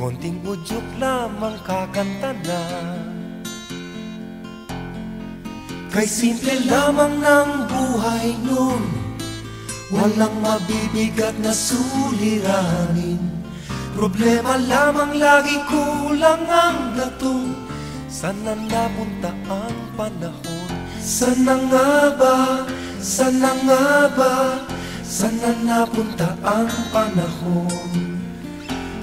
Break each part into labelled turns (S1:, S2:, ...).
S1: Konting udyok lamang kakanta na. Kay simple lamang ng buhay nun Walang mabibigat na suliranin. Problema lamang lagi kulang ang gatong Sana napunta ang panahon? Sana nga ba, sana nga ba? Sana napunta ang panahon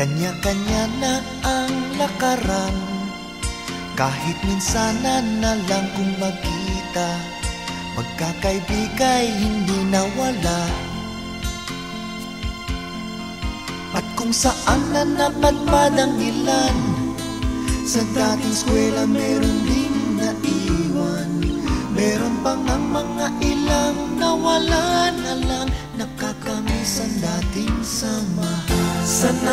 S2: kanya-kanya na ang lakaran. Kahit minsanan na lang kung magkita Magkakaibigay hindi nawala. At kung saan na napadpad ang ilan Sa dating eskwela meron din naiwan. Meron pang ang mga ilang nawala na lang Nakakamiss ang dating samahan.
S1: Sana